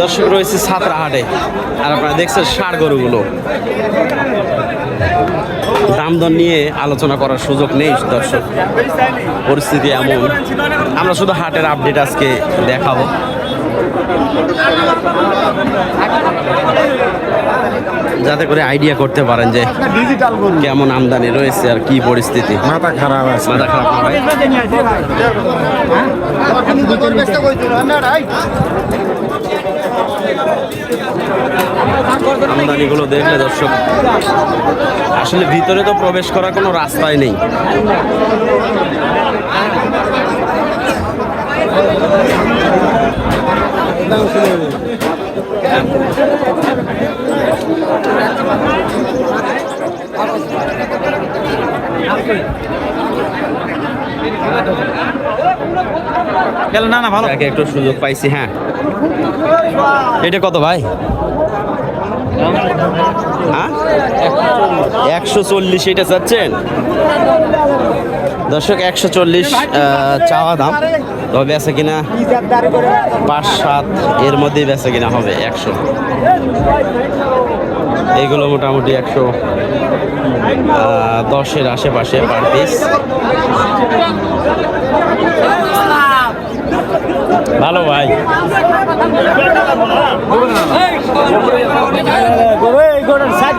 দর্শক রয়েছে সাতরাহাটে আর আপনারা দেখছেন ষাঁড় গরুগুলো। দাম দর নিয়ে আলোচনা করার সুযোগ নেই দর্শক। পরিস্থিতি এমন। আমরা শুধু হাটের আপডেট আজকে দেখাবো। যাতে করে আইডিয়া করতে পারেন যে কেমন আমদানি রয়েছে আর কি পরিস্থিতি। মাথা খারাপ আছে। মাথা খারাপ আমদানিগুলো দেখলে দর্শক আসলে ভিতরে তো প্রবেশ করার কোনো রাস্তাই নেই। গেল না না, ভালো। একে একটু সুযোগ পাইছি হ্যাঁ। এটা কত ভাই? হ্যাঁ? একশো চল্লিশ, এটা চাচ্ছেন? দর্শক, একশো চল্লিশ চাওয়া দাম। তবে বেচা কিনা পাঁচ, সাত, এর মধ্যেই বেচা কিনা হবে একশো। এইগুলো মোটামুটি একশো দশের আশেপাশে পার পিস ভালো ভাই।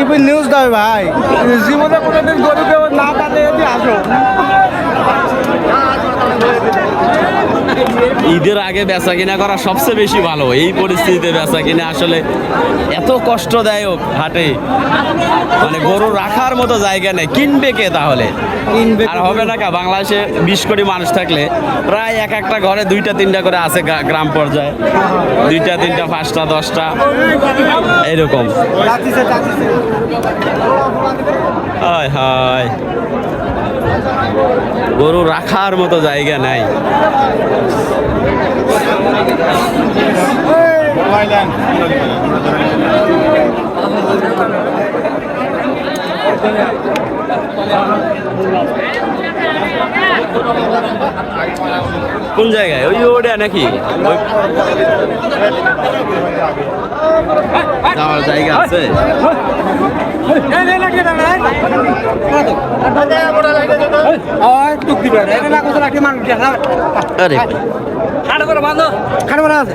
টিভি নিউজ দাও ভাই। জীবনে কোনোদিন গরু কেউ না পালে যদি আসো ঈদের আগে বেচা কিনা করা সবচেয়ে বেশি ভালো। এই পরিস্থিতিতে বেচা কিনা আসলে এত কষ্ট কষ্টদায়ক হাটে। মানে গরু রাখার মতো জায়গা নেই। কিনবে কে তাহলে? আর হবে না কা? বাংলাদেশে বিশ কোটি মানুষ থাকলে প্রায় এক একটা ঘরে দুইটা তিনটা করে আছে গ্রাম পর্যায়ে। দুইটা তিনটা পাঁচটা দশটা। এরকম হায় হায়। গরু রাখার মতো জায়গা নাই। কোন জায়গায়? ওই ওটা নাকি? যাওয়ার জায়গা আছে। আরে ভাই। খানে বলা আছে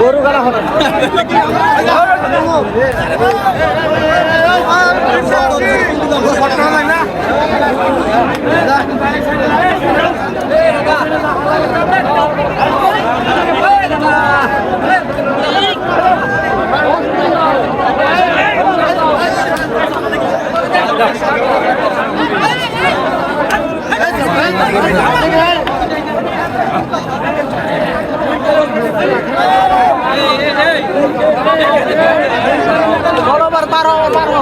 গরু গালা হলো বরাবর বারো বারো